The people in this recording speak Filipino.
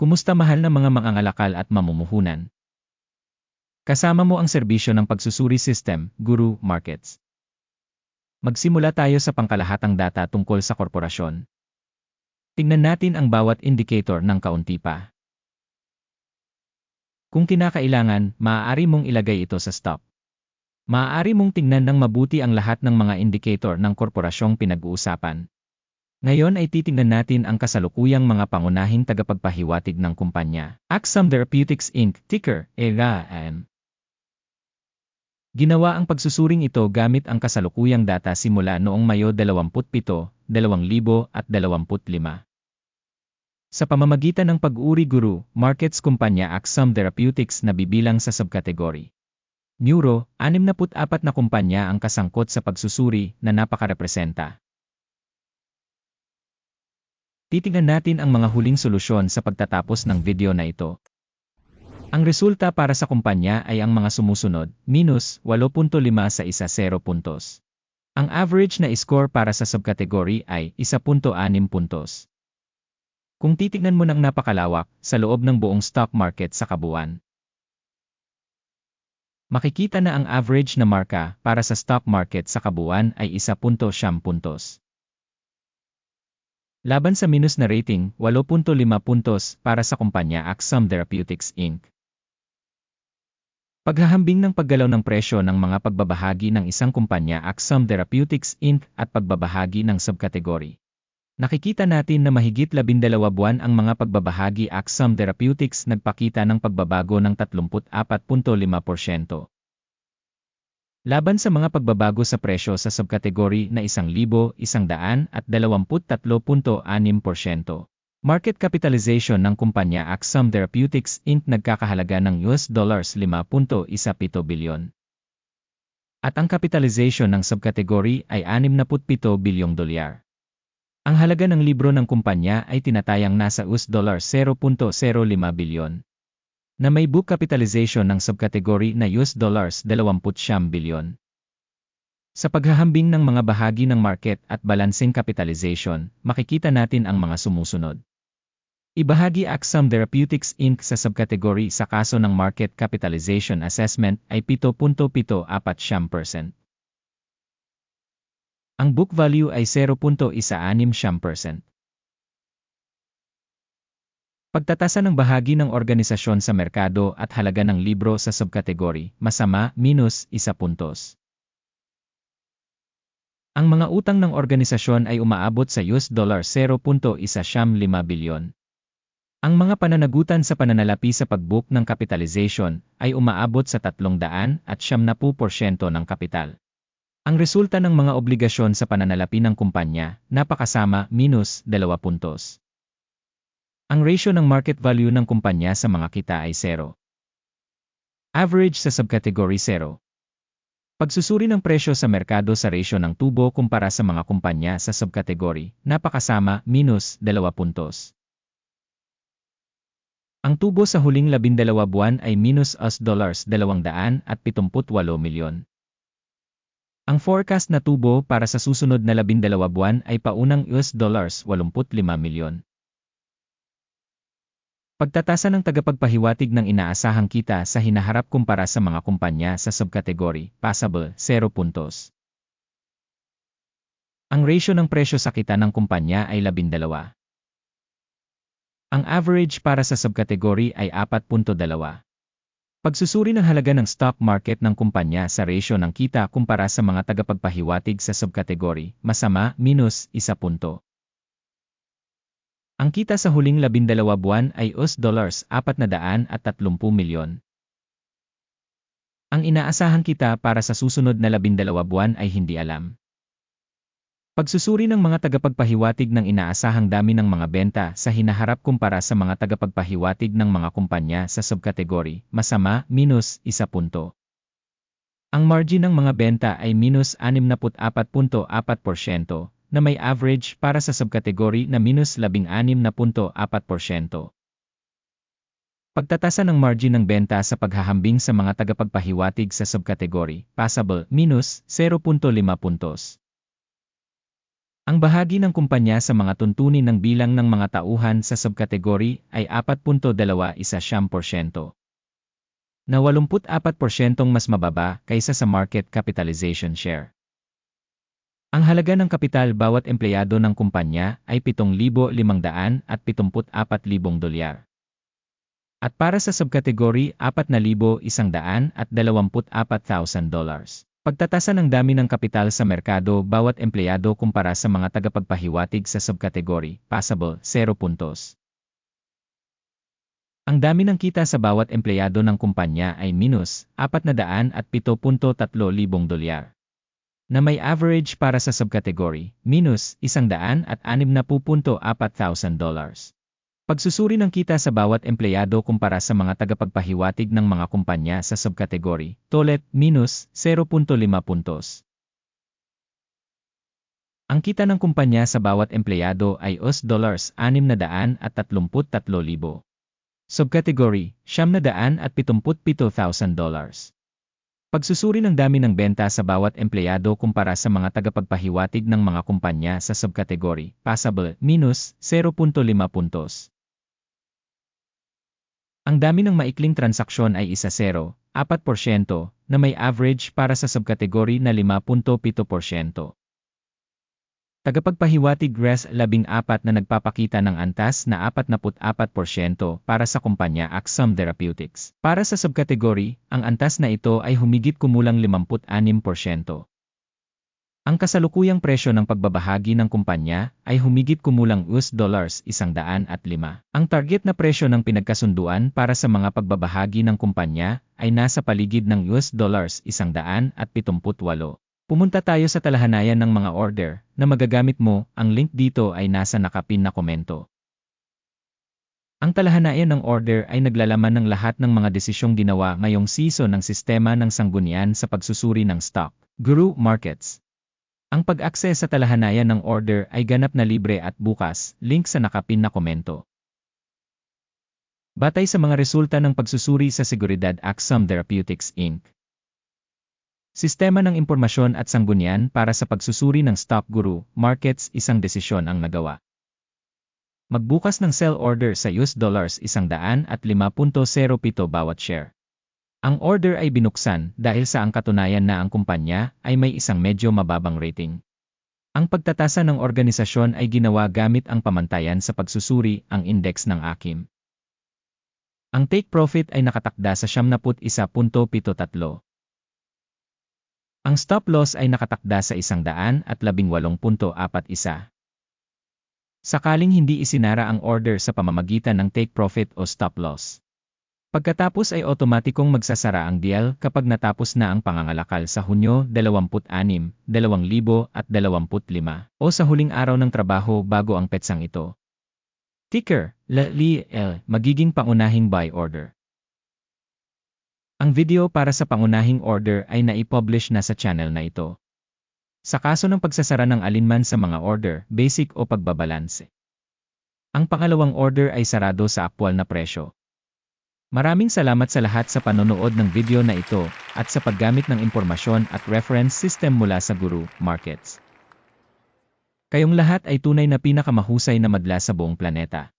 Kumusta mahal na mga mangangalakal at mamumuhunan? Kasama mo ang serbisyo ng pagsusuri system, Guru Markets. Magsimula tayo sa pangkalahatang data tungkol sa korporasyon. Tingnan natin ang bawat indicator ng kaunti pa. Kung kinakailangan, maaari mong ilagay ito sa stop. Maaari mong tingnan ng mabuti ang lahat ng mga indicator ng korporasyong pinag-uusapan. Ngayon ay titingnan natin ang kasalukuyang mga pangunahing tagapagpahiwatig ng kumpanya. Axum Therapeutics Inc. ticker ERAM. Ginawa ang pagsusuring ito gamit ang kasalukuyang data simula noong Mayo 27, 2025. Sa pamamagitan ng pag-uri guru, markets kumpanya Axum Therapeutics na bibilang sa subkategory. Neuro, 64 na kumpanya ang kasangkot sa pagsusuri na napakarepresenta. Titingnan natin ang mga huling solusyon sa pagtatapos ng video na ito. Ang resulta para sa kumpanya ay ang mga sumusunod, minus 8.5 sa isa 0 puntos. Ang average na score para sa subkategory ay 1.6 puntos. Kung titignan mo ng napakalawak sa loob ng buong stock market sa kabuuan, makikita na ang average na marka para sa stock market sa kabuuan ay 1.7 puntos. Laban sa minus na rating, 8.5 puntos para sa kumpanya Axum Therapeutics Inc. Paghahambing ng paggalaw ng presyo ng mga pagbabahagi ng isang kumpanya Axum Therapeutics Inc. at pagbabahagi ng subkategory. Nakikita natin na mahigit 12 buwan ang mga pagbabahagi Axum Therapeutics nagpakita ng pagbabago ng 34.5%. Laban sa mga pagbabago sa presyo sa subkategory na 1,100 at 23.6%. Market capitalization ng kumpanya Axum Therapeutics Inc. nagkakahalaga ng US dollars 5.17 bilyon. At ang capitalization ng subkategory ay 67 bilyong dolyar. Ang halaga ng libro ng kumpanya ay tinatayang nasa US dollars 0.05 bilyon na may book capitalization ng subkategory na US dollars 20 bilyon. Sa paghahambing ng mga bahagi ng market at balancing capitalization, makikita natin ang mga sumusunod. Ibahagi Axum Therapeutics Inc. sa subkategory sa kaso ng market capitalization assessment ay 7.74%. Ang book value ay 0.16%. Pagtatasa ng bahagi ng organisasyon sa merkado at halaga ng libro sa subkategory, masama, minus, isa puntos. Ang mga utang ng organisasyon ay umaabot sa US dollar 0.15 bilyon. Ang mga pananagutan sa pananalapi sa pagbook ng capitalization ay umaabot sa 300 at 70% ng kapital. Ang resulta ng mga obligasyon sa pananalapi ng kumpanya, napakasama, minus 2 puntos. Ang ratio ng market value ng kumpanya sa mga kita ay 0. Average sa subcategory 0. Pagsusuri ng presyo sa merkado sa ratio ng tubo kumpara sa mga kumpanya sa subcategory, napakasama, minus 2 puntos. Ang tubo sa huling 12 buwan ay minus US dollars 278 milyon. Ang forecast na tubo para sa susunod na 12 buwan ay paunang US dollars 85 milyon. Pagtatasa ng tagapagpahiwatig ng inaasahang kita sa hinaharap kumpara sa mga kumpanya sa subkategory, passable, 0 puntos. Ang ratio ng presyo sa kita ng kumpanya ay 12. Ang average para sa subkategory ay 4.2. Pagsusuri ng halaga ng stock market ng kumpanya sa ratio ng kita kumpara sa mga tagapagpahiwatig sa subkategory, masama, minus, 1 punto. Ang kita sa huling labindalawa buwan ay US dollars 430 milyon. Ang inaasahan kita para sa susunod na labindalawa buwan ay hindi alam. Pagsusuri ng mga tagapagpahiwatig ng inaasahang dami ng mga benta sa hinaharap kumpara sa mga tagapagpahiwatig ng mga kumpanya sa subkategory, masama, minus, isa punto. Ang margin ng mga benta ay minus 64.4%, na may average para sa subkategory na minus 16.4%. Pagtatasa ng margin ng benta sa paghahambing sa mga tagapagpahiwatig sa subkategory, passable, minus 0.5 puntos. Ang bahagi ng kumpanya sa mga tuntunin ng bilang ng mga tauhan sa subkategory ay 4.21%, na 84% mas mababa kaysa sa market capitalization share. Ang halaga ng kapital bawat empleyado ng kumpanya ay 7,500 at 74,000 dolyar. At para sa subkategory 4,100 at 24,000 dollars. Pagtatasa ng dami ng kapital sa merkado bawat empleyado kumpara sa mga tagapagpahiwatig sa subkategory, passable, 0 puntos. Ang dami ng kita sa bawat empleyado ng kumpanya ay minus 407.3 libong dolyar. Na may average para sa subkategory, minus 160.4 thousand dollars. Pagsusuri ng kita sa bawat empleyado kumpara sa mga tagapagpahiwatig ng mga kumpanya sa subkategory, tolet, minus 0.5 puntos. Ang kita ng kumpanya sa bawat empleyado ay US dollars 633,000. Subkategory, 777,000 dollars. Pagsusuri ng dami ng benta sa bawat empleyado kumpara sa mga tagapagpahiwatig ng mga kumpanya sa subkategory, passable, minus 0.5 puntos. Ang dami ng maikling transaksyon ay isa 0, 4% na may average para sa subkategory na 5.7%. Tagapagpahiwatig RES 14 na nagpapakita ng antas na 44% para sa kumpanya Axum Therapeutics. Para sa subkategory, ang antas na ito ay humigit kumulang 56%. Ang kasalukuyang presyo ng pagbabahagi ng kumpanya ay humigit kumulang US dollars 105. Ang target na presyo ng pinagkasunduan para sa mga pagbabahagi ng kumpanya ay nasa paligid ng US dollars 178. Pumunta tayo sa talahanayan ng mga order na magagamit mo, ang link dito ay nasa nakapin na komento. Ang talahanayan ng order ay naglalaman ng lahat ng mga desisyong ginawa ngayong season ng sistema ng sanggunian sa pagsusuri ng stock, Guru Markets. Ang pag-access sa talahanayan ng order ay ganap na libre at bukas, link sa nakapin na komento. Batay sa mga resulta ng pagsusuri sa Seguridad Axum Therapeutics Inc. Sistema ng impormasyon at sanggunian para sa pagsusuri ng stock guru, markets isang desisyon ang nagawa. Magbukas ng sell order sa US dollars 100 at 5.07 bawat share. Ang order ay binuksan dahil sa ang katunayan na ang kumpanya ay may isang medyo mababang rating. Ang pagtatasa ng organisasyon ay ginawa gamit ang pamantayan sa pagsusuri ang index ng AKIM. Ang take profit ay nakatakda sa 71.73. Ang stop loss ay nakatakda sa 118.41. Sakaling hindi isinara ang order sa pamamagitan ng take profit o stop loss. Pagkatapos ay otomatikong magsasara ang deal kapag natapos na ang pangangalakal sa Hunyo 26, 2025 o sa huling araw ng trabaho bago ang petsang ito. Ticker, LLL, magiging pangunahing buy order. Ang video para sa pangunahing order ay naipublish na sa channel na ito. Sa kaso ng pagsasara ng alinman sa mga order, basic o pagbabalanse. Ang pangalawang order ay sarado sa aktwal na presyo. Maraming salamat sa lahat sa panonood ng video na ito at sa paggamit ng impormasyon at reference system mula sa Guru Markets. Kayong lahat ay tunay na pinakamahusay na madla sa buong planeta.